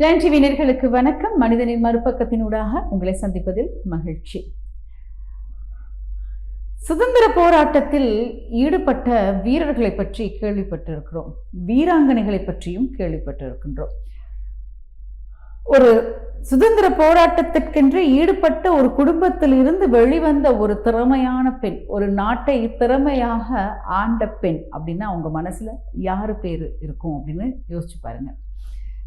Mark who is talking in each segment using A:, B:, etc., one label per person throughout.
A: Don TV வணக்கம். மனிதனின் மறுபக்கத்தினூடாக உங்களை சந்திப்பதில் மகிழ்ச்சி. சுதந்திர போராட்டத்தில் ஈடுபட்ட வீரர்களை பற்றி கேள்விப்பட்டிருக்கிறோம். வீராங்கனைகளை பற்றியும் கேள்விப்பட்டிருக்கின்றோம். ஒரு சுதந்திர போராட்டத்திற்கென்று ஈடுபட்ட ஒரு குடும்பத்தில் இருந்து வெளிவந்த ஒரு திறமையான பெண் ஒரு நாட்டை திறமையாக ஆண்ட பெண் அப்படின்னா அவங்க மனசுல யாரு பேர் இருக்கும் அப்படின்னு யோசிச்சு பாருங்கள்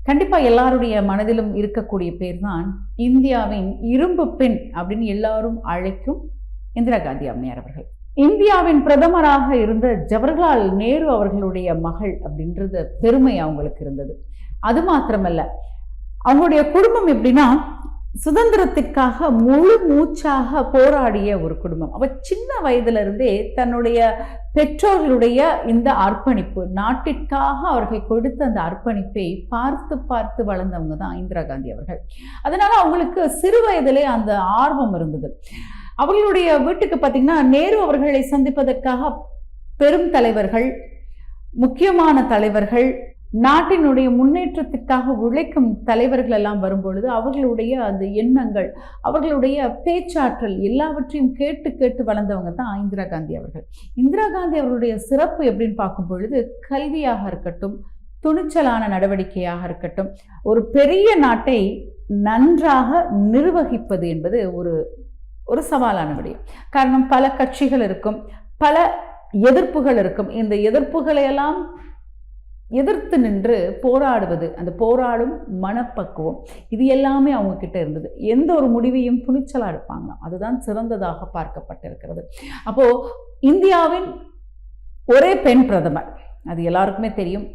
A: கண்டிப்பாக எல்லாருடைய மனதிலும் இருக்கக்கூடிய பேர் தான் இந்தியாவின் இரும்பு பெண் அப்படின்னு எல்லாரும் அழைக்கும் இந்திரா காந்தி அம்மையார் அவர்கள். இந்தியாவின் பிரதமராக இருந்த ஜவஹர்லால் நேரு அவர்களுடைய மகள் அப்படின்றது பெருமை அவங்களுக்கு இருந்தது. அது மாத்திரமல்ல அவங்களுடைய குடும்பம் எப்படின்னா சுதந்திரத்திற்காக முழு மூச்சாக போராடிய ஒரு குடும்பம். அவ சின்ன வயதுல இருந்தே தன்னுடைய பெற்றோர்களுடைய இந்த அர்ப்பணிப்பு நாட்டிற்காக அவர்கள் கொடுத்த அந்த அர்ப்பணிப்பை பார்த்து பார்த்து வளர்ந்தவங்க தான் இந்திரா காந்தி அவர்கள். அதனால அவங்களுக்கு சிறு வயதிலே அந்த ஆர்வம் இருந்தது. அவர்களுடைய வீட்டுக்கு பார்த்தீங்கன்னா நேரு அவர்களை சந்திப்பதற்காக பெரும் தலைவர்கள் முக்கியமான தலைவர்கள் நாட்டினுடைய முன்னேற்றத்திற்காக உழைக்கும் தலைவர்கள் எல்லாம் வரும்பொழுது அவர்களுடைய அந்த எண்ணங்கள் அவர்களுடைய பேச்சாற்றல் எல்லாவற்றையும் கேட்டு கேட்டு வளர்ந்தவங்க தான் இந்திரா காந்தி அவர்கள். இந்திரா காந்தி அவர்களுடைய சிறப்பு எப்படின்னு பார்க்கும் பொழுது கல்வியாக இருக்கட்டும் துணிச்சலான நடவடிக்கையாக இருக்கட்டும் ஒரு பெரிய நாட்டை நன்றாக நிர்வகிப்பது என்பது ஒரு ஒரு சவாலான விடயம். காரணம் பல கட்சிகள் இருக்கும் பல எதிர்ப்புகள் இருக்கும். இந்த எதிர்ப்புகளையெல்லாம் எதிர்த்து நின்று போராடுவது அந்த போராடும் மனப்பக்குவம் இது எல்லாமே அவங்கக்கிட்ட இருந்தது. எந்த ஒரு முடிவையும் துணிச்சலாக எடுப்பாங்களாம். அதுதான் சிறந்ததாக பார்க்கப்பட்டிருக்கிறது. அப்போது இந்தியாவின் ஒரே பெண் பிரதமர் அது எல்லாருக்குமே தெரியும்.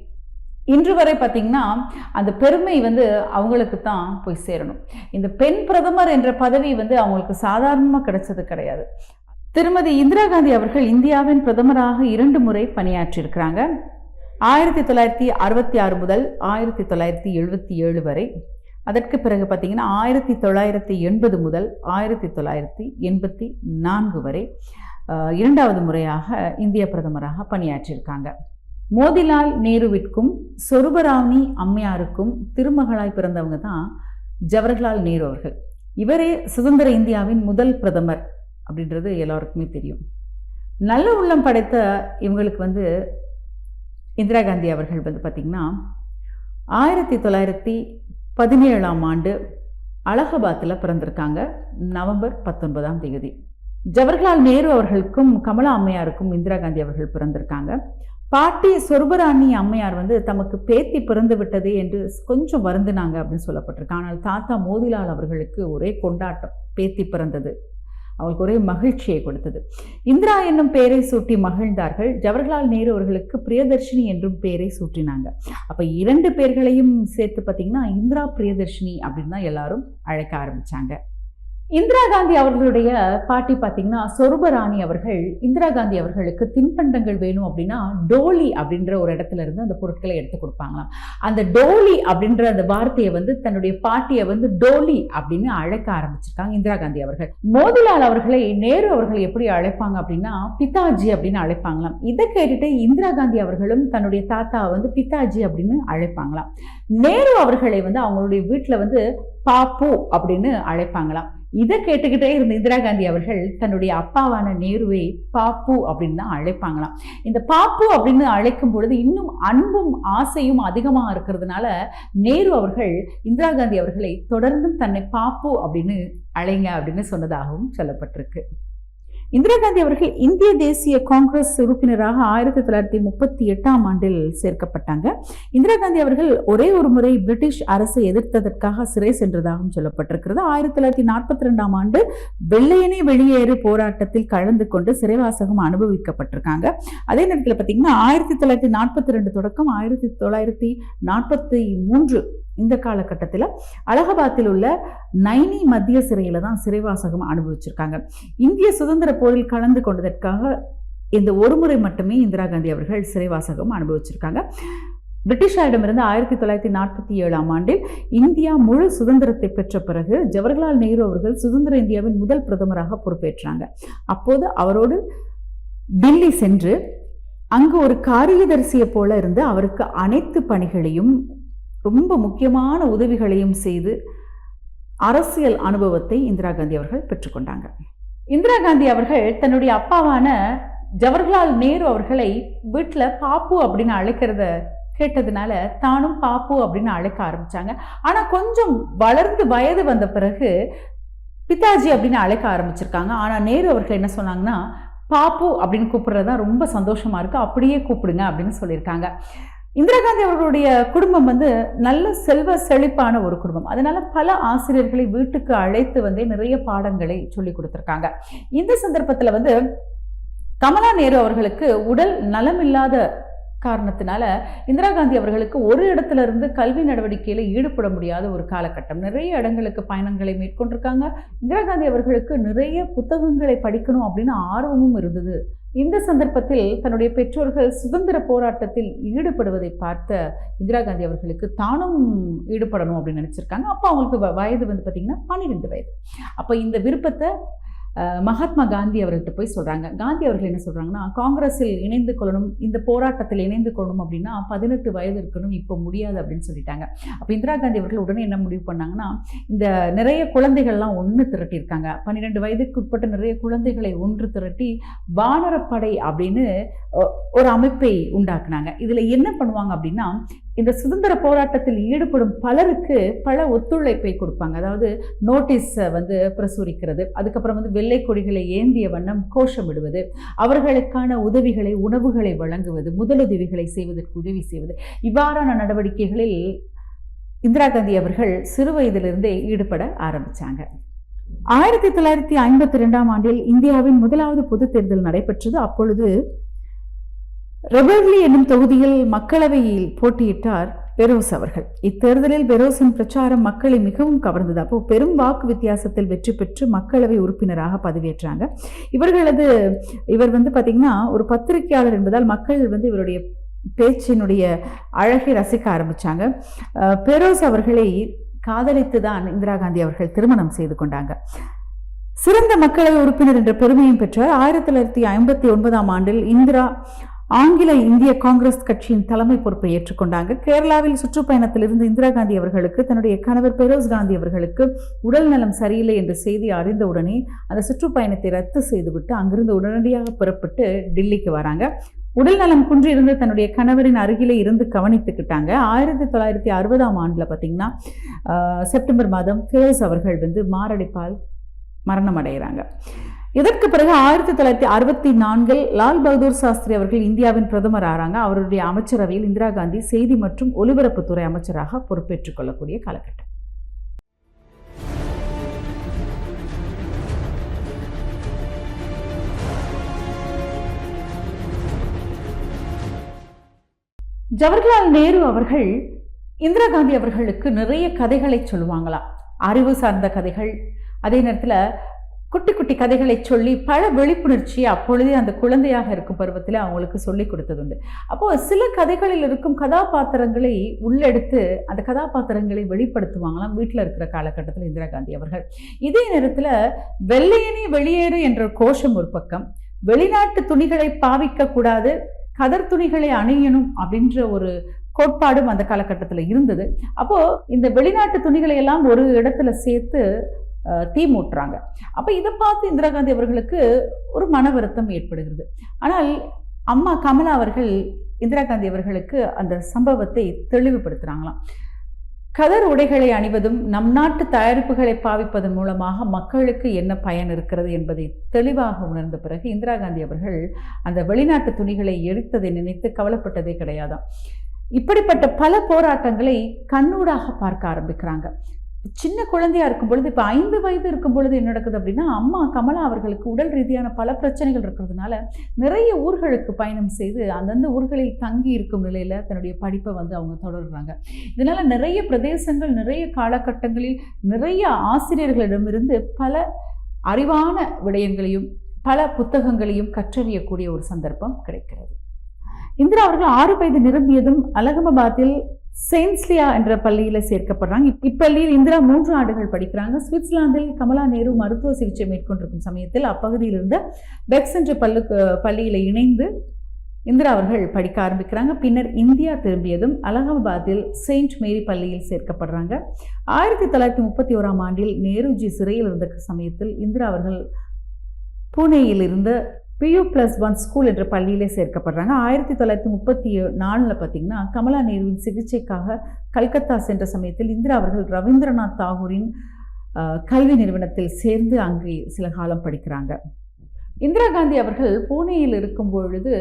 A: இன்று வரை பார்த்திங்கன்னா அந்த பெருமை வந்து அவங்களுக்கு தான் போய் சேரணும். இந்த பெண் பிரதமர் என்ற பதவி வந்து அவங்களுக்கு சாதாரணமாக கிடைச்சது கிடையாது. திருமதி இந்திரா காந்தி அவர்கள் இந்தியாவின் பிரதமராக இரண்டு முறை பணியாற்றியிருக்கிறாங்க. ஆயிரத்தி தொள்ளாயிரத்தி அறுபத்தி ஆறு முதல் ஆயிரத்தி தொள்ளாயிரத்தி எழுபத்தி ஏழு வரை. அதற்கு பிறகு பார்த்திங்கன்னா ஆயிரத்தி தொள்ளாயிரத்தி எண்பது முதல் ஆயிரத்தி தொள்ளாயிரத்தி எண்பத்தி நான்கு வரை இரண்டாவது முறையாக இந்திய பிரதமராக பணியாற்றியிருக்காங்க. மோதிலால் நேருவிற்கும் சொருபராணி அம்மையாருக்கும் திருமகளாய் பிறந்தவங்க தான் ஜவஹர்லால் நேரு அவர்கள். இவரே சுதந்திர இந்தியாவின் முதல் பிரதமர் அப்படின்றது எல்லாருக்குமே தெரியும். நல்ல உள்ளம் படைத்த இவங்களுக்கு வந்து இந்திரா காந்தி அவர்கள் வந்து பார்த்திங்கன்னா ஆயிரத்தி தொள்ளாயிரத்தி பதினேழாம் ஆண்டு அலகாபாத்தில் பிறந்திருக்காங்க. நவம்பர் பத்தொன்பதாம் தேதி. ஜவஹர்லால் நேரு அவர்களுக்கும் கமலா அம்மையாருக்கும் இந்திரா காந்தி அவர்கள் பிறந்திருக்காங்க. பாட்டி சொர்பராணி அம்மையார் வந்து தமக்கு பேத்தி பிறந்து விட்டது என்று கொஞ்சம் வருந்தினாங்க அப்படின்னு சொல்லப்பட்டிருக்கு. ஆனால் தாத்தா மோதிலால் அவர்களுக்கு ஒரே கொண்டாட்டம் பேத்தி பிறந்தது. அவங்களுக்கு ஒரே மகிழ்ச்சியை கொடுத்தது. இந்திரா என்னும் பெயரை சூட்டி மகிழ்ந்தார்கள். ஜவஹர்லால் நேரு அவர்களுக்கு பிரியதர்ஷினி என்றும் பெயரை சூட்டினாங்க. அப்போ இரண்டு பேர்களையும் சேர்த்து பார்த்தீங்கன்னா இந்திரா பிரியதர்ஷினி அப்படின்னு தான் எல்லாரும் அழைக்க ஆரம்பித்தாங்க இந்திரா காந்தி அவர்களுடைய பாட்டி பார்த்தீங்கன்னா சொருபராணி அவர்கள் இந்திரா காந்தி அவர்களுக்கு தின்பண்டங்கள் வேணும் அப்படின்னா டோலி அப்படின்ற ஒரு இடத்துல இருந்து அந்த பொருட்களை எடுத்து கொடுப்பாங்களாம். அந்த டோலி அப்படின்ற அந்த வார்த்தையை வந்து தன்னுடைய பாட்டியை வந்து டோலி அப்படின்னு அழைக்க ஆரம்பிச்சிருக்காங்க இந்திரா காந்தி அவர்கள். மோதிலால் அவர்களை நேரு அவர்கள் எப்படி அழைப்பாங்க அப்படின்னா பிதாஜி அப்படின்னு அழைப்பாங்களாம். இதை கேட்டுட்டு இந்திரா காந்தி அவர்களும் தன்னுடைய தாத்தாவை வந்து பிதாஜி அப்படின்னு அழைப்பாங்களாம். நேரு அவர்களை வந்து அவங்களுடைய வீட்டில் வந்து பாப்பு அப்படின்னு அழைப்பாங்களாம். இதை கேட்டுக்கிட்டே இருந்த இந்திரா காந்தி அவர்கள் தன்னுடைய அப்பாவான நேருவை பாப்பு அப்படின்னு தான் அழைப்பாங்களாம். இந்த பாப்பு அப்படின்னு அழைக்கும் பொழுது இன்னும் அன்பும் ஆசையும் அதிகமாக இருக்கிறதுனால நேரு அவர்கள் இந்திரா காந்தி அவர்களை தொடர்ந்தும் தன்னை பாப்பு அப்படின்னு அழைங்க அப்படின்னு சொன்னதாகவும் சொல்லப்பட்டிருக்கு. இந்திரா காந்தி அவர்கள் இந்திய தேசிய காங்கிரஸ் உறுப்பினராக ஆயிரத்தி தொள்ளாயிரத்தி முப்பத்தி எட்டாம் ஆண்டில் சேர்க்கப்பட்டாங்க. இந்திரா காந்தி அவர்கள் ஒரே ஒரு முறை பிரிட்டிஷ் அரசை எதிர்த்ததற்காக சிறை சென்றதாகவும் சொல்லப்பட்டிருக்கிறது. ஆயிரத்தி தொள்ளாயிரத்தி நாற்பத்தி ரெண்டாம் ஆண்டு வெள்ளையனே வெளியேறு போராட்டத்தில் கலந்து கொண்டு சிறைவாசகம் அனுபவிக்கப்பட்டிருக்காங்க. அதே நேரத்தில் பார்த்தீங்கன்னா ஆயிரத்தி தொள்ளாயிரத்தி நாற்பத்தி ரெண்டு தொடக்கம் ஆயிரத்தி தொள்ளாயிரத்தி நாற்பத்தி மூன்று இந்த காலகட்டத்தில் அலகாபாத்தில் உள்ள நைனி மத்திய சிறையில் தான் சிறைவாசகம் அனுபவிச்சிருக்காங்க. இந்திய சுதந்திர போரில் கலந்து கொண்டதற்காக இந்த ஒரு முறை மட்டுமே இந்திரா காந்தி அவர்கள் சிறைவாசகம் அனுபவிச்சிருக்காங்க. பிரிட்டிஷாரிடமிருந்து ஆயிரத்தி தொள்ளாயிரத்தி நாற்பத்தி ஏழாம் ஆண்டில் இந்தியா முழு சுதந்திரத்தை பெற்ற பிறகு ஜவஹர்லால் நேரு அவர்கள் சுதந்திர இந்தியாவின் முதல் பிரதமராக பொறுப்பேற்றாங்க. அப்போது அவரோடு டெல்லி சென்று அங்கு ஒரு காரியதரிசியை போல இருந்து அவருக்கு அனைத்து பணிகளையும் ரொம்ப முக்கியமான உதவிகளையும் செய்து அரசியல் அனுபவத்தை இந்திரா காந்தி அவர்கள் பெற்றுக்கொண்டாங்க. இந்திரா காந்தி அவர்கள் தன்னுடைய அப்பாவான ஜவஹர்லால் நேரு அவர்களை வீட்டில் பாப்பு அப்படின்னு அழைக்கிறத கேட்டதுனால தானும் பாப்பு அப்படின்னு அழைக்க ஆரம்பிச்சாங்க. ஆனால் கொஞ்சம் வளர்ந்து வயது வந்த பிறகு பிதாஜி அப்படின்னு அழைக்க ஆரம்பிச்சிருக்காங்க. ஆனால் நேரு அவர்கள் என்ன சொன்னாங்கன்னா பாப்பு அப்படின்னு கூப்பிடுறது தான் ரொம்ப சந்தோஷமாக இருக்குது அப்படியே கூப்பிடுங்க அப்படின்னு சொல்லியிருக்காங்க. இந்திரா காந்தி அவர்களுடைய குடும்பம் வந்து நல்ல செல்வ செழிப்பான ஒரு குடும்பம். அதனால பல ஆசிரியர்களை வீட்டுக்கு அழைத்து வந்து நிறைய பாடங்களை சொல்லி கொடுத்துருக்காங்க. இந்த சந்தர்ப்பத்தில் வந்து கமலா நேரு அவர்களுக்கு உடல் நலமில்லாத காரணத்தினால இந்திரா காந்தி அவர்களுக்கு ஒரு இடத்துல இருந்து கல்வி நடவடிக்கையில் ஈடுபட முடியாத ஒரு காலகட்டம். நிறைய இடங்களுக்கு பயணங்களை மேற்கொண்டிருக்காங்க. இந்திரா காந்தி அவர்களுக்கு நிறைய புத்தகங்களை படிக்கணும் அப்படின்னு ஆர்வமும் இருந்தது. இந்த சந்தர்ப்பத்தில் தன்னுடைய பெற்றோர்கள் சுதந்திர போராட்டத்தில் ஈடுபடுவதை பார்த்த இந்திரா காந்தி அவர்களுக்கு தானும் ஈடுபடணும் அப்படின்னு நினச்சிருக்காங்க. அப்போ அவங்களுக்கு வ- வயது வந்து பார்த்திங்கன்னா பன்னிரெண்டு வயது. அப்போ இந்த விருப்பத்தை மகாத்மா காந்தி அவர்கிட்ட போய் சொல்கிறாங்க காந்தி அவர்கள் என்ன சொல்கிறாங்கன்னா காங்கிரஸில் இணைந்து கொள்ளணும் இந்த போராட்டத்தில் இணைந்து கொள்ளணும் அப்படின்னா பதினெட்டு வயது இருக்கணும் இப்போ முடியாது அப்படின்னு சொல்லிட்டாங்க. அப்போ இந்திரா காந்தி அவர்கள் உடனே என்ன முடிவு பண்ணாங்கன்னா இந்த நிறைய குழந்தைகள்லாம் ஒன்று திரட்டியிருக்காங்க. பன்னிரெண்டு வயதுக்கு உட்பட்ட நிறைய குழந்தைகளை ஒன்று திரட்டி வானரப்படை அப்படின்னு ஒரு அமைப்பை உண்டாக்குனாங்க. இதில் என்ன பண்ணுவாங்க அப்படின்னா இந்த சுதந்திர போராட்டத்தில் ஈடுபடும் பலருக்கு பல ஒத்துழைப்பை கொடுப்பாங்க. அதாவது நோட்டீஸை வந்து பிரசுரிக்கிறது. அதுக்கப்புறம் வந்து வெள்ளை கொடிகளை ஏந்திய வண்ணம் கோஷமிடுவது அவர்களுக்கான உதவிகளை உணவுகளை வழங்குவது முதலுதவிகளை செய்வதற்கு உதவி செய்வது. இவ்வாறான நடவடிக்கைகளில் இந்திரா காந்தி அவர்கள் சிறு வயதிலிருந்தே ஈடுபட ஆரம்பிச்சாங்க. ஆயிரத்தி தொள்ளாயிரத்தி ஐம்பத்தி ரெண்டாம் ஆண்டில் இந்தியாவின் முதலாவது பொதுத் தேர்தல் நடைபெற்றது. அப்பொழுது ரெபர்லி என்னும் தொகுதியில் மக்களவையில் போட்டியிட்டார் பெரோஸ் அவர்கள். இத்தேர்தலில் பெரோஸின் பிரச்சாரம் மக்களை மிகவும் கவர்ந்தது. அப்போ பெரும் வாக்கு வித்தியாசத்தில் வெற்றி பெற்று மக்களவை உறுப்பினராக பதவியேற்றாங்க. இவர்களது இவர் வந்து பார்த்திங்கன்னா ஒரு பத்திரிகையாளர் என்பதால் மக்கள் வந்து இவருடைய பேச்சினுடைய அழகை ரசிக்க ஆரம்பிச்சாங்க. பெரோஸ் அவர்களை காதலித்து தான் இந்திரா காந்தி அவர்கள் திருமணம் செய்து கொண்டாங்க. சிறந்த மக்களவை உறுப்பினர் என்ற பெருமையும் பெற்றார். ஆயிரத்தி தொள்ளாயிரத்தி ஐம்பத்தி ஒன்பதாம் ஆண்டில் இந்திரா ஆங்கில இந்திய காங்கிரஸ் கட்சியின் தலைமை பொறுப்பை ஏற்றுக்கொண்டாங்க. கேரளாவில் சுற்றுப்பயணத்திலிருந்து இந்திரா காந்தி அவர்களுக்கு தன்னுடைய கணவர் பெரோஸ் காந்தி அவர்களுக்கு உடல் நலம் சரியில்லை என்ற செய்தி அறிந்தவுடனே அந்த சுற்றுப்பயணத்தை ரத்து செய்துவிட்டு அங்கிருந்து உடனடியாக புறப்பட்டு டில்லிக்கு வராங்க. உடல் நலம் குன்றிருந்து தன்னுடைய கணவரின் அருகிலே இருந்து கவனித்துக்கிட்டாங்க. ஆயிரத்தி தொள்ளாயிரத்தி அறுபதாம் ஆண்டில் பார்த்தீங்கன்னா செப்டம்பர் மாதம் ஃபேஸ் அவர்கள் வந்து மாரடைப்பால் மரணம் அடைகிறாங்க இதற்கு பிறகு ஆயிரத்தி தொள்ளாயிரத்தி அறுபத்தி நான்கில் லால் பகதூர் சாஸ்திரி அவர்கள் இந்தியாவின் பிரதமர் ஆறாங்க. அவருடைய அமைச்சரவையில் இந்திரா காந்தி செய்தி மற்றும் ஒலிபரப்புத்துறை அமைச்சராக பொறுப்பேற்றுக் கொள்ளக்கூடிய காலகட்டம். ஜவஹர்லால் நேரு அவர்கள் இந்திரா காந்தி அவர்களுக்கு நிறைய கதைகளை சொல்லுவாங்களாம். அறிவு சார்ந்த கதைகள் அதே நேரத்தில் குட்டி குட்டி கதைகளை சொல்லி பல விழிப்புணர்ச்சி அப்பொழுதே அந்த குழந்தையாக இருக்கும் பருவத்தில் அவங்களுக்கு சொல்லி கொடுத்ததுண்டு. அப்போது சில கதைகளில் இருக்கும் கதாபாத்திரங்களை உள்ளெடுத்து அந்த கதாபாத்திரங்களை வெளிப்படுத்துவாங்களாம் வீட்டில் இருக்கிற காலகட்டத்தில் இந்திரா காந்தி அவர்கள். இதே நேரத்தில் வெள்ளையனே வெளியேறு என்ற கோஷம் ஒரு பக்கம் வெளிநாட்டு துணிகளை பாவிக்கக்கூடாது கதர் துணிகளை அணியணும் அப்படின்ற ஒரு கோட்பாடும் அந்த காலகட்டத்தில் இருந்தது. அப்போது இந்த வெளிநாட்டு துணிகளை எல்லாம் ஒரு இடத்துல சேர்த்து தீ மூட்டுறாங்க. அப்போ இதை பார்த்து இந்திரா காந்தி அவர்களுக்கு ஒரு மன வருத்தம் ஏற்படுகிறது. ஆனால் அம்மா கமலா அவர்கள் இந்திரா காந்தி அவர்களுக்கு அந்த சம்பவத்தை தெளிவுபடுத்துகிறாங்களாம் கதர் உடைகளை அணிவதும் நம் நாட்டு தயாரிப்புகளை பாவிப்பதன் மூலமாக மக்களுக்கு என்ன பயன் இருக்கிறது என்பதை தெளிவாக உணர்ந்த பிறகு இந்திரா காந்தி அவர்கள் அந்த வெளிநாட்டு துணிகளை எரித்ததை நினைத்து கவலைப்பட்டதே கிடையாதாம். இப்படிப்பட்ட பல போராட்டங்களை கண்ணூடாக பார்க்க ஆரம்பிக்கிறாங்க. சின்ன குழந்தையா இருக்கும் பொழுது இப்போ ஐந்து வயது இருக்கும் பொழுது என்ன நடக்குது அப்படின்னா அம்மா கமலா அவர்களுக்கு உடல் ரீதியான பல பிரச்சனைகள் இருக்கிறதுனால நிறைய ஊர்களுக்கு பயணம் செய்து அந்தந்த ஊர்களில் தங்கி இருக்கும் நிலையில் தன்னுடைய படிப்பை வந்து அவங்க தொடர்றாங்க. இதனால் நிறைய பிரதேசங்கள் நிறைய காலகட்டங்களில் நிறைய ஆசிரியர்களிடமிருந்து பல அறிவான விடயங்களையும் பல புத்தகங்களையும் கற்றறியக்கூடிய ஒரு சந்தர்ப்பம் கிடைக்கிறது. இந்திரா அவர்கள் ஆறு வயது நிரம்பியதும் அலகமாபாத்தில் செயின்ஸ்லியா என்ற பள்ளியில் சேர்க்கப்படுறாங்க. இப்~ இப்பள்ளியில் இந்திரா மூன்று ஆண்டுகள் படிக்கிறாங்க. சுவிட்சர்லாந்தில் கமலா நேரு மருத்துவ சிகிச்சை மேற்கொண்டிருக்கும் சமயத்தில் அப்பகுதியில் இருந்த பெக்ஸ் என்ற பள்ளு பள்ளியில் இணைந்து இந்திரா அவர்கள் படிக்க ஆரம்பிக்கிறாங்க. பின்னர் இந்தியா திரும்பியதும் அலகாபாத்தில் செயின்ட் மேரி பள்ளியில் சேர்க்கப்படுறாங்க. ஆயிரத்தி தொள்ளாயிரத்தி முப்பத்தி ஓராம் ஆண்டில் நேருஜி சிறையில் இருந்த சமயத்தில் இந்திரா அவர்கள் பூனேயில் இருந்த பியூ ப்ளஸ் ஒன் ஸ்கூல் என்ற பள்ளியிலே சேர்க்கப்படுறாங்க. ஆயிரத்தி தொள்ளாயிரத்தி முப்பத்தி நாலில் பார்த்தீங்கன்னா கமலா நேருவின் சிகிச்சைக்காக கல்கத்தா சென்ற சமயத்தில் இந்திரா அவர்கள் ரவீந்திரநாத் தாகூரின் கல்வி நிறுவனத்தில் சேர்ந்து அங்கே சில காலம் படிக்கிறாங்க. இந்திரா காந்தி அவர்கள் பூனேயில் இருக்கும் பொழுது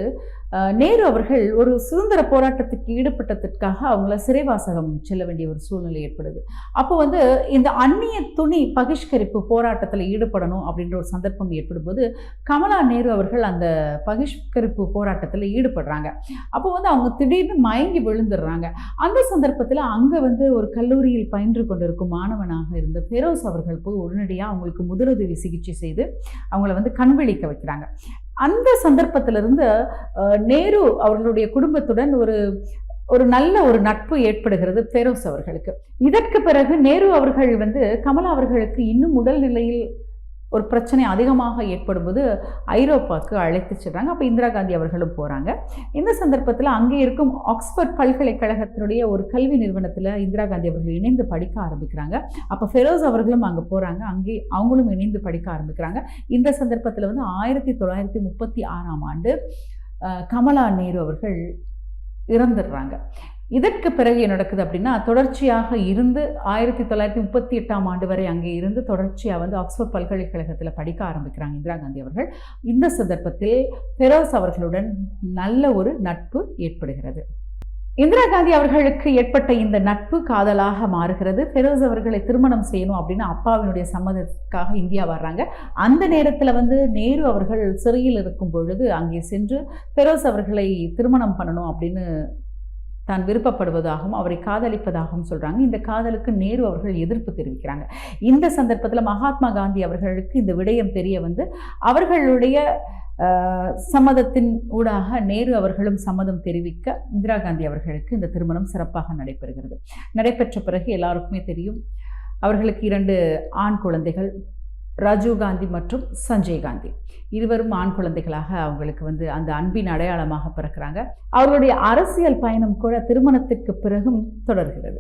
A: நேரு அவர்கள் ஒரு சுதந்திர போராட்டத்துக்கு ஈடுபட்டதற்காக அவங்கள சிறைவாசகம் செல்ல வேண்டிய ஒரு சூழ்நிலை ஏற்படுது. அப்போ வந்து இந்த அந்நிய துணி பகிஷ்கரிப்பு போராட்டத்தில் ஈடுபடணும் அப்படின்ற ஒரு சந்தர்ப்பம் ஏற்படும்போது கமலா நேரு அவர்கள் அந்த பகிஷ்கரிப்பு போராட்டத்தில் ஈடுபடுறாங்க. அப்போ வந்து அவங்க திடீர்னு மயங்கி விழுந்துடுறாங்க. அந்த சந்தர்ப்பத்தில் அங்கே வந்து ஒரு கல்லூரியில் பயின்று கொண்டிருக்கும் மாணவனாக இருந்த பெரோஸ் அவர்கள் போய் உடனடியாக அவங்களுக்கு முதலுதவி சிகிச்சை செய்து அவங்கள வந்து கண்விழிக்க வைக்கிறாங்க. அந்த சந்தர்ப்பத்திலிருந்து நேரு அவர்களுடைய குடும்பத்துடன் ஒரு ஒரு நல்ல ஒரு நட்பு ஏற்படுகிறது ஃபெரோஸ் அவர்களுக்கு. இதற்கு பிறகு நேரு அவர்கள் வந்து கமலா அவர்களுக்கு இன்னும் உடல்நிலையில் ஒரு பிரச்சனை அதிகமாக ஏற்படும்போது ஐரோப்பாவுக்கு அழைத்து செல்கிறாங்க அப்போ இந்திரா காந்தி அவர்களும் போகிறாங்க இந்த சந்தர்ப்பத்தில் அங்கே இருக்கும் ஆக்ஸ்ஃபோர்ட் பல்கலைக்கழகத்தினுடைய ஒரு கல்வி நிறுவனத்தில் இந்திரா காந்தி அவர்கள் இணைந்து படிக்க ஆரம்பிக்கிறாங்க. அப்போ ஃபெரோஸ் அவர்களும் அங்கே போகிறாங்க அங்கே அவங்களும் இணைந்து படிக்க ஆரம்பிக்கிறாங்க. இந்த சந்தர்ப்பத்தில் வந்து ஆயிரத்தி தொள்ளாயிரத்தி முப்பத்தி ஆறாம் ஆண்டு கமலா நேரு அவர்கள் இறந்துடுறாங்க. இதற்கு பிறகு என்ன நடக்குது அப்படின்னா தொடர்ச்சியாக இருந்து ஆயிரத்தி தொள்ளாயிரத்தி முப்பத்தி எட்டாம் ஆண்டு வரை அங்கே இருந்து தொடர்ச்சியாக வந்து ஆக்ஸ்போர்ட் பல்கலைக்கழகத்தில் படிக்க ஆரம்பிக்கிறாங்க இந்திரா காந்தி அவர்கள். இந்த சந்தர்ப்பத்தில் ஃபெரோஸ் அவர்களுடன் நல்ல ஒரு நட்பு ஏற்படுகிறது. இந்திரா காந்தி அவர்களுக்கு ஏற்பட்ட இந்த நட்பு காதலாக மாறுகிறது. ஃபெரோஸ் அவர்களை திருமணம் செய்யணும் அப்படின்னு அப்பாவினுடைய சம்மதத்துக்காக இந்தியா வர்றாங்க. அந்த நேரத்தில் வந்து நேரு அவர்கள் சிறையில் இருக்கும் பொழுது அங்கே சென்று ஃபெரோஸ் அவர்களை திருமணம் பண்ணணும் அப்படின்னு தான் விருப்பப்படுவதாகவும் அவரை காதலிப்பதாகவும் சொல்கிறாங்க இந்த காதலுக்கு நேரு அவர்கள் எதிர்ப்பு தெரிவிக்கிறாங்க. இந்த சந்தர்ப்பத்தில் மகாத்மா காந்தி அவர்களுக்கு இந்த விடயம் தெரிய வந்து அவர்களுடைய சம்மதத்தின் ஊடாக நேரு அவர்களும் சம்மதம் தெரிவிக்க இந்திரா காந்தி அவர்களுக்கு இந்த திருமணம் சிறப்பாக நடைபெறுகிறது. நடைபெற்ற பிறகு எல்லாருக்குமே தெரியும் அவர்களுக்கு இரண்டு ஆண் குழந்தைகள் ராஜீவ் காந்தி மற்றும் சஞ்சய் காந்தி. இருவரும் ஆண் குழந்தைகளாக அவங்களுக்கு வந்து அந்த அன்பின் அடையாளமாக பிறக்கிறாங்க. அவர்களுடைய அரசியல் பயணம் கூட திருமணத்திற்கு பிறகும் தொடர்கிறது.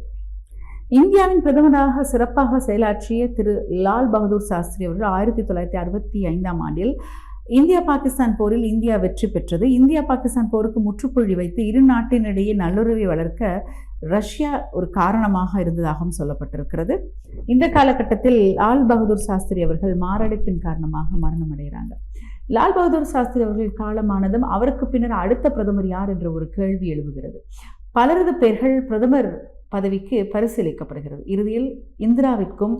A: இந்தியாவின் பிரதமராக சிறப்பாக செயலாற்றிய திரு லால் பகதூர் சாஸ்திரி அவர்கள் ஆயிரத்தி தொள்ளாயிரத்தி அறுபத்தி ஐந்தாம் ஆண்டில் இந்தியா பாகிஸ்தான் போரில் இந்தியா வெற்றி பெற்றது. இந்தியா பாகிஸ்தான் போருக்கு முற்றுப்புள்ளி வைத்து இரு நாட்டினிடையே நல்லுறவை வளர்க்க ரஷ்யா ஒரு காரணமாக இருந்ததாகவும் சொல்லப்பட்டிருக்கிறது. இந்த காலகட்டத்தில் லால் பகதூர் சாஸ்திரி அவர்கள் மாரடைப்பின் காரணமாக மரணம் அடைகிறாங்க. லால் பகதூர் சாஸ்திரி அவர்கள் காலமானதும் அவருக்கு பின்னர் அடுத்த பிரதமர் யார் என்ற ஒரு கேள்வி எழுவுகிறது பலரது பெயர்கள் பிரதமர் பதவிக்கு பரிசீலிக்கப்படுகிறது. இறுதியில் இந்திராவிற்கும்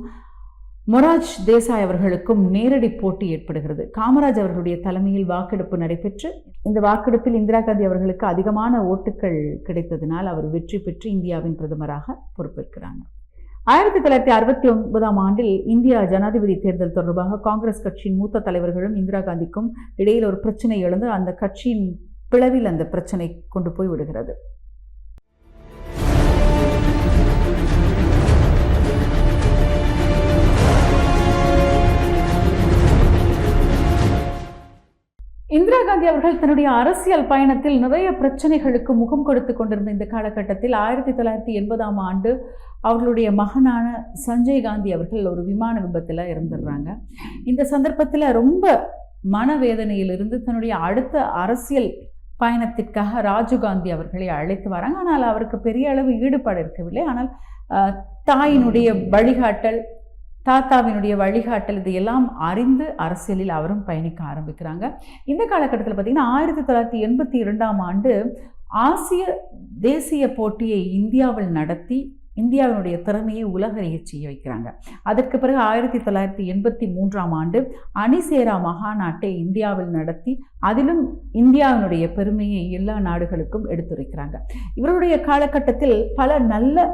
A: மொராஜ் தேசாய் அவர்களுக்கும் நேரடி போட்டி ஏற்படுகிறது. காமராஜ் அவர்களுடைய தலைமையில் வாக்கெடுப்பு நடைபெற்று இந்த வாக்கெடுப்பில் இந்திரா காந்தி அவர்களுக்கு அதிகமான ஓட்டுகள் கிடைத்ததினால் அவர் வெற்றி பெற்று இந்தியாவின் பிரதமராக பொறுப்பேற்கிறாங்க ஆயிரத்தி தொள்ளாயிரத்தி அறுபத்தி ஒன்பதாம் ஆண்டில் இந்தியா ஜனாதிபதி தேர்தல் தொடர்பாக காங்கிரஸ் கட்சியின் மூத்த தலைவர்களும் இந்திரா காந்திக்கும் இடையில் ஒரு பிரச்சனை எழுந்து அந்த கட்சியின் பிளவில் அந்த பிரச்சனை கொண்டு போய் விடுகிறது. இந்திரா காந்தி அவர்கள் தன்னுடைய அரசியல் பயணத்தில் நிறைய பிரச்சனைகளுக்கு முகம் கொடுத்து கொண்டிருந்த இந்த காலகட்டத்தில் ஆயிரத்தி தொள்ளாயிரத்தி எண்பதாம் ஆண்டு அவர்களுடைய மகனான சஞ்சய் காந்தி அவர்கள் ஒரு விமான விபத்தில் இறந்துடுறாங்க. இந்த சந்தர்ப்பத்தில் ரொம்ப மனவேதனையிலிருந்து தன்னுடைய அடுத்த அரசியல் பயணத்திற்காக ராஜீவ்காந்தி அவர்களை அழைத்து வராங்க. ஆனால் அவருக்கு பெரிய அளவு ஈடுபாடு இருக்கவில்லை. ஆனால் தாயினுடைய வழிகாட்டல் தாத்தாவினுடைய வழிகாட்டல் இதையெல்லாம் அறிந்து அரசியலில் அவரும் பயணிக்க ஆரம்பிக்கிறாங்க. இந்த காலகட்டத்தில் பார்த்திங்கன்னா ஆயிரத்தி தொள்ளாயிரத்தி எண்பத்தி இரண்டாம் ஆண்டு ஆசிய தேசிய போட்டியை இந்தியாவில் நடத்தி இந்தியாவினுடைய திறமையை உலகறியச் செய்ய வைக்கிறாங்க. அதற்கு பிறகு ஆயிரத்தி தொள்ளாயிரத்தி எண்பத்தி மூன்றாம் ஆண்டு அணிசேரா மகாநாட்டை இந்தியாவில் நடத்தி அதிலும் இந்தியாவினுடைய பெருமையை எல்லா நாடுகளுக்கும் எடுத்துரைக்கிறாங்க. இவருடைய காலகட்டத்தில் பல நல்ல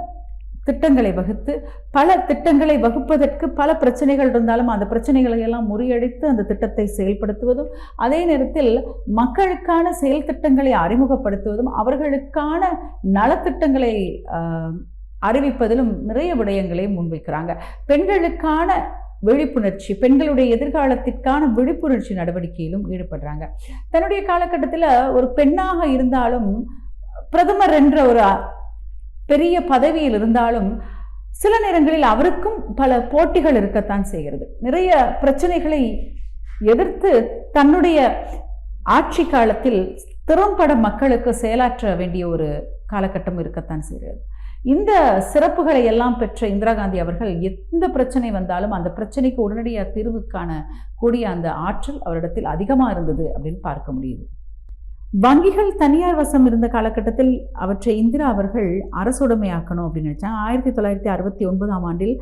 A: திட்டங்களை வகுத்து பல திட்டங்களை வகுப்பதற்கு பல பிரச்சனைகள் இருந்தாலும் அந்த பிரச்சனைகளை எல்லாம் முறியடித்து அந்த திட்டத்தை செயல்படுத்துவதும் அதே நேரத்தில் மக்களுக்கான செயல் திட்டங்களை அறிமுகப்படுத்துவதும் அவர்களுக்கான நலத்திட்டங்களை அறிவிப்பதிலும் நிறைய விடயங்களை முன்வைக்கிறாங்க. பெண்களுக்கான விழிப்புணர்ச்சி பெண்களுடைய எதிர்காலத்திற்கான விழிப்புணர்ச்சி நடவடிக்கையிலும் ஈடுபடுறாங்க. தன்னுடைய காலகட்டத்தில் ஒரு பெண்ணாக இருந்தாலும் பிரதமர் என்ற ஒரு பெரிய பதவியில் இருந்தாலும் சில நேரங்களில் அவருக்கும் பல போட்டிகள் இருக்கத்தான் செய்கிறது. நிறைய பிரச்சனைகளை எதிர்த்து தன்னுடைய ஆட்சி காலத்தில் திறம்பட மக்களுக்கு செயலாற்ற வேண்டிய ஒரு காலகட்டம் இருக்கத்தான் செய்கிறது. இந்த சிறப்புகளை எல்லாம் பெற்ற இந்திரா காந்தி அவர்கள் எந்த பிரச்சனை வந்தாலும் அந்த பிரச்சனைக்கு உடனடியாக தீர்வுக்கான கூடிய அந்த ஆற்றல் அவரிடத்தில் அதிகமாக இருந்தது அப்படின்னு பார்க்க முடியுது. வங்கிகள் தனியார் வசம் இருந்த காலகட்டத்தில் அவற்றை இந்திரா அவர்கள் அரசுடைமையாக்கணும் அப்படின்னு நினைச்சாங்க. ஆயிரத்தி தொள்ளாயிரத்தி அறுபத்தி ஒன்பதாம் ஆண்டில்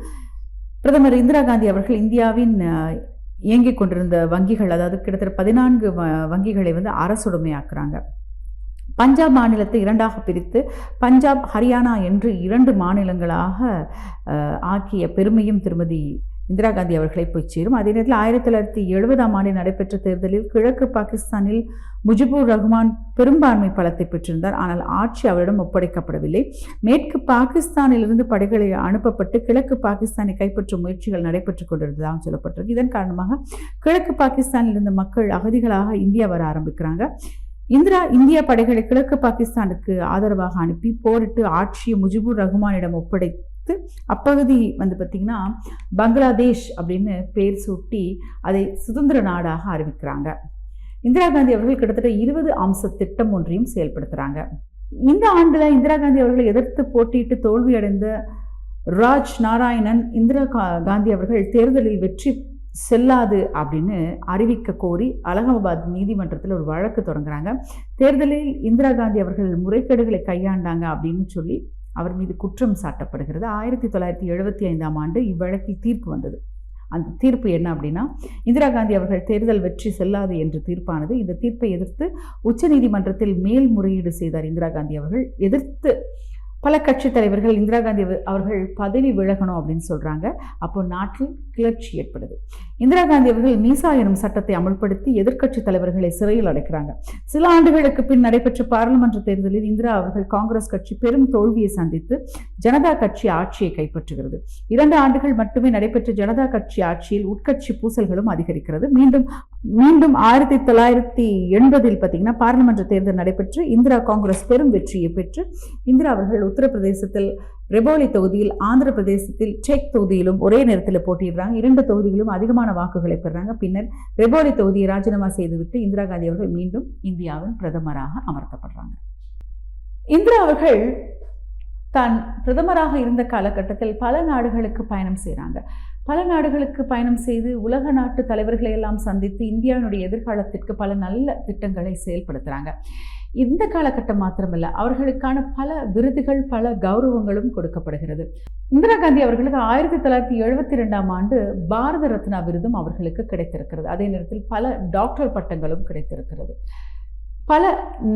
A: பிரதமர் இந்திரா காந்தி அவர்கள் இந்தியாவின் இயங்கிக் கொண்டிருந்த வங்கிகள் அதாவது கிட்டத்தட்ட பதினான்கு வ- வங்கிகளை வந்து அரசுடைமையாக்குறாங்க. பஞ்சாப் மாநிலத்தை இரண்டாக பிரித்து பஞ்சாப் ஹரியானா என்று இரண்டு மாநிலங்களாக ஆக்கிய பெருமையும் திருமதி இந்திரா காந்தி அவர்களை போய் சேரும். அதே நேரத்தில் ஆயிரத்தி தொள்ளாயிரத்தி எழுபதாம் ஆண்டு நடைபெற்ற தேர்தலில் கிழக்கு பாகிஸ்தானில் முஜிபுர் ரஹ்மான் பெரும்பான்மை பலத்தை பெற்றிருந்தார். ஆனால் ஆட்சி அவரிடம் ஒப்படைக்கப்படவில்லை. மேற்கு பாகிஸ்தானிலிருந்து படைகளை அனுப்பப்பட்டு கிழக்கு பாகிஸ்தானை கைப்பற்றும் முயற்சிகள் நடைபெற்றுக் கொண்டிருந்ததாக சொல்லப்பட்டிருக்கு. இதன் காரணமாக கிழக்கு பாகிஸ்தானில் இருந்த மக்கள் அகதிகளாக இந்தியா வர ஆரம்பிக்கிறாங்க. இந்திரா இந்திய படைகளை கிழக்கு பாகிஸ்தானுக்கு ஆதரவாக அனுப்பி போரிட்டு ஆட்சியை முஜிபுர் ரஹ்மானிடம் ஒப்படை அப்பகுதி வந்து பார்த்திங்கன்னா பங்களாதேஷ் அப்படின்னு பேர் சூட்டி அதை சுதந்திர நாடாக அறிவிக்கிறாங்க. இந்திரா காந்தி அவர்கள் கிட்டத்தட்ட இருபது அம்ச திட்டம் ஒன்றையும் செயல்படுத்துகிறாங்க இந்த ஆண்டில் இந்திரா காந்தி அவர்கள் எதிர்த்து போட்டியிட்டு தோல்வியடைந்த ராஜ் நாராயணன் இந்திரா கா- காந்தி அவர்கள் தேர்தலில் வெற்றி செல்லாது அப்படின்னு அறிவிக்க கோரி அலகாபாத் நீதிமன்றத்தில் ஒரு வழக்கு தொடங்குறாங்க. தேர்தலில் இந்திரா காந்தி அவர்கள் முறைகேடுகளை கையாண்டாங்க அப்படின்னு சொல்லி அவர் மீது குற்றம் சாட்டப்படுகிறது. ஆயிரத்தி தொள்ளாயிரத்தி எழுபத்தி ஐந்தாம் ஆண்டு இவ்வழக்கில் தீர்ப்பு வந்தது. அந்த தீர்ப்பு என்ன அப்படின்னா இந்திரா காந்தி அவர்கள் தேர்தல் வெற்றி செல்லாது என்று தீர்ப்பானது. இந்த தீர்ப்பை எதிர்த்து உச்சநீதிமன்றத்தில் மேல்முறையீடு செய்தார் இந்திரா காந்தி அவர்கள். எதிர்த்து பல கட்சி தலைவர்கள் இந்திரா காந்தி அவர்கள் பதவி விலகணும் அப்படின்னு சொல்றாங்க. அப்போ நாட்டில் கிளர்ச்சி ஏற்படுது. இந்திரா காந்தி அவர்கள் மீசா எனும் சட்டத்தை அமல்படுத்தி எதிர்க்கட்சி தலைவர்களை சிறையில் அடைக்கிறாங்க. சில ஆண்டுகளுக்கு பின் நடைபெற்ற பாராளுமன்ற தேர்தலில் இந்திரா அவர்கள் காங்கிரஸ் கட்சி பெரும் தோல்வியை சந்தித்து ஜனதா கட்சி ஆட்சியை கைப்பற்றுகிறது. இரண்டு ஆண்டுகள் மட்டுமே நடைபெற்ற ஜனதா கட்சி ஆட்சியில் உட்கட்சி பூசல்களும் அதிகரிக்கிறது. மீண்டும் மீண்டும் ஆயிரத்தி தொள்ளாயிரத்தி எண்பதில் பார்த்தீங்கன்னா பாராளுமன்ற தேர்தல் நடைபெற்று இந்திரா காங்கிரஸ் பெரும் வெற்றியை பெற்று இந்திரா அவர்கள் உத்தரப்பிரதேசத்தில் ரெபோலி தொகுதியில் ஆந்திர பிரதேசத்தில் செக் தொகுதியிலும் ஒரே நேரத்தில் போட்டியிடுறாங்க. இரண்டு தொகுதிகளும் அதிகமான வாக்குகளை பெறுறாங்க. பின்னர் ரெபோலி தொகுதியை ராஜினாமா செய்துவிட்டு இந்திரா காந்தி அவர்கள் மீண்டும் இந்தியாவின் பிரதமராக அமர்த்தப்படுறாங்க. இந்திரா அவர்கள் தான் பிரதமராக இருந்த காலகட்டத்தில் பல நாடுகளுக்கு பயணம் செய்கிறாங்க பல நாடுகளுக்கு பயணம் செய்து உலக நாட்டு தலைவர்களை எல்லாம் சந்தித்து இந்தியாவினுடைய எதிர்காலத்திற்கு பல நல்ல திட்டங்களை செயல்படுத்துகிறாங்க இந்த காலகட்டம் மாத்திரமல்ல அவர்களுக்கான பல விருதுகள் பல கௌரவங்களும் கொடுக்கப்படுகிறது. இந்திரா காந்தி அவர்களுக்கு ஆயிரத்தி தொள்ளாயிரத்தி எழுபத்தி ரெண்டாம் ஆண்டு பாரத ரத்னா விருதும் அவர்களுக்கு கிடைத்திருக்கிறது. அதே நேரத்தில் பல டாக்டர் பட்டங்களும் கிடைத்திருக்கிறது. பல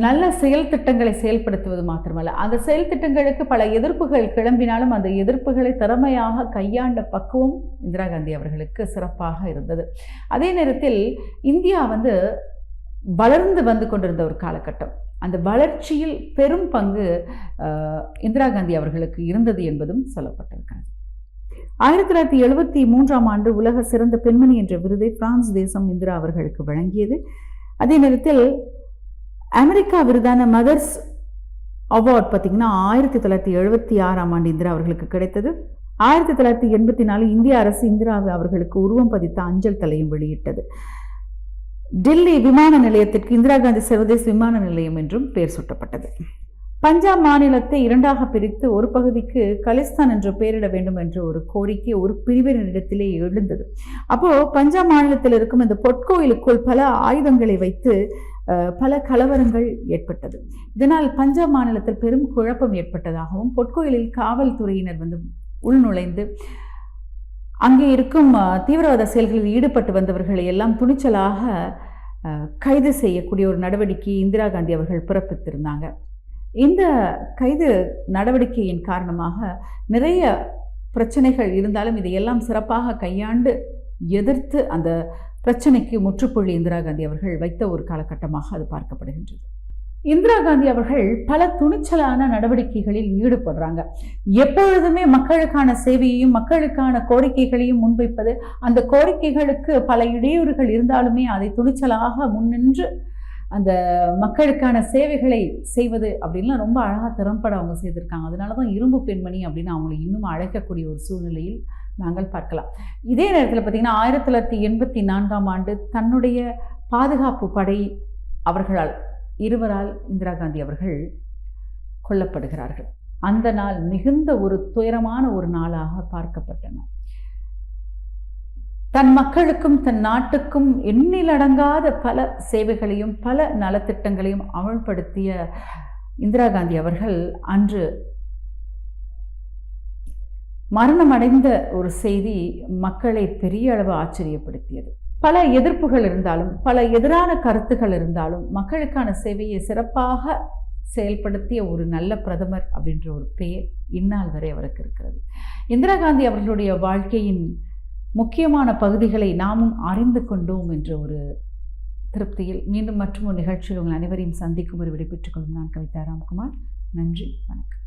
A: நல்ல செயல் திட்டங்களை செயல்படுத்துவது மாத்திரமல்ல. அந்த செயல் திட்டங்களுக்கு பல எதிர்ப்புகள் கிளம்பினாலும் அந்த எதிர்ப்புகளை திறமையாக கையாண்ட பக்குவம் இந்திரா காந்தி அவர்களுக்கு சிறப்பாக இருந்தது. அதே நேரத்தில் இந்தியா வந்து வளர்ந்து வந்து கொண்டிருந்த ஒரு காலகட்டம். அந்த வளர்ச்சியில் பெரும் பங்கு இந்திரா காந்தி அவர்களுக்கு இருந்தது என்பதும் சொல்லப்பட்டிருக்கிறது. ஆயிரத்தி தொள்ளாயிரத்தி எழுபத்தி மூன்றாம் ஆண்டு உலக சிறந்த பெண்மணி என்ற விருதை பிரான்ஸ் தேசம் இந்திரா அவர்களுக்கு வழங்கியது. அதே நேரத்தில் அமெரிக்கா விருதான மதர்ஸ் அவார்ட் பார்த்தீங்கன்னா ஆயிரத்தி தொள்ளாயிரத்தி எழுபத்தி ஆறாம் ஆண்டு இந்திரா அவர்களுக்கு கிடைத்தது. ஆயிரத்தி தொள்ளாயிரத்தி எண்பத்தி நாலு இந்திய அரசு இந்திரா அவர்களுக்கு உருவம் பதித்த அஞ்சல் தலையும் வெளியிட்டது. டெல்லி விமான நிலையத்திற்கு இந்திரா காந்தி சர்வதேச விமான நிலையம் என்றும் பெயர் சூட்டப்பட்டது. பஞ்சாப் மாநிலத்தை இரண்டாக பிரித்து ஒரு பகுதிக்கு கலிஸ்தான் என்று பெயரிட வேண்டும் என்ற ஒரு கோரிக்கை ஒரு பிரிவினரிடத்திலே எழுந்தது. அப்போ பஞ்சாப் மாநிலத்தில் இருக்கும் இந்த பொற்கோயிலுக்குள் பல ஆயுதங்களை வைத்து பல கலவரங்கள் ஏற்பட்டது. இதனால் பஞ்சாப் மாநிலத்தில் பெரும் குழப்பம் ஏற்பட்டதாகவும் பொற்கோயிலில் காவல்துறையினர் வந்து உள்நுழைந்து அங்கே இருக்கும் தீவிரவாத செயல்களில் ஈடுபட்டு வந்தவர்களை எல்லாம் துணிச்சலாக கைது செய்யக்கூடிய ஒரு நடவடிக்கையை இந்திரா காந்தி அவர்கள் பிறப்பித்திருந்தாங்க. இந்த கைது நடவடிக்கையின் காரணமாக நிறைய பிரச்சனைகள் இருந்தாலும் இதையெல்லாம் சிறப்பாக கையாண்டு எதிர்த்து அந்த பிரச்சனைக்கு முற்றுப்புள்ளி இந்திரா காந்தி அவர்கள் வைத்த ஒரு காலகட்டமாக அது பார்க்கப்படுகின்றது. இந்திரா காந்தி அவர்கள் பல துணிச்சலான நடவடிக்கைகளில் ஈடுபடுறாங்க. எப்பொழுதுமே மக்களுக்கான சேவையையும் மக்களுக்கான கோரிக்கைகளையும் முன்வைப்பது அந்த கோரிக்கைகளுக்கு பல இடையூறுகள் இருந்தாலுமே அதை துணிச்சலாக முன்னின்று அந்த மக்களுக்கான சேவைகளை செய்வது அப்படின்லாம் ரொம்ப அழகாக திறம்பட அவங்க செய்திருக்காங்க. அதனால தான் இரும்பு பெண்மணி அப்படின்னு அவங்களை இன்னும் அழைக்கக்கூடிய ஒரு சூழ்நிலையில் நாங்கள் பார்க்கலாம். இதே நேரத்தில் பார்த்திங்கன்னா ஆயிரத்தி தொள்ளாயிரத்தி எண்பத்தி நான்காம் ஆண்டு தன்னுடைய பாதுகாப்பு படை அவர்களால் இருவரால் இந்திரா காந்தி அவர்கள் கொல்லப்படுகிறார்கள். அந்த நாள் மிகுந்த ஒரு துயரமான ஒரு நாளாக பார்க்கப்பட்டன. தன் மக்களுக்கும் தன் நாட்டுக்கும் எண்ணிலடங்காத பல சேவைகளையும் பல நலத்திட்டங்களையும் அமல்படுத்திய இந்திரா காந்தி அவர்கள் அன்று மரணமடைந்த ஒரு செய்தி மக்களை பெரிய அளவு ஆச்சரியப்படுத்தியது. பல எதிர்ப்புகள் இருந்தாலும் பல எதிரான கருத்துகள் இருந்தாலும் மக்களுக்கான சேவையை சிறப்பாக செயல்படுத்திய ஒரு நல்ல பிரதமர் அப்படின்ற ஒரு பெயர் இந்நாள் வரை அவருக்கு இருக்கிறது. இந்திரா காந்தி அவர்களுடைய வாழ்க்கையின் முக்கியமான பகுதிகளை நாமும் அறிந்து கொண்டோம் என்ற ஒரு திருப்தியில் மீண்டும் மற்றும் ஒரு நிகழ்ச்சியில் உங்கள் அனைவரையும் சந்திக்கும் ஒரு விடைபெற்றுக் கொள்ளும் நான் கவிதா ராம்குமார். நன்றி வணக்கம்.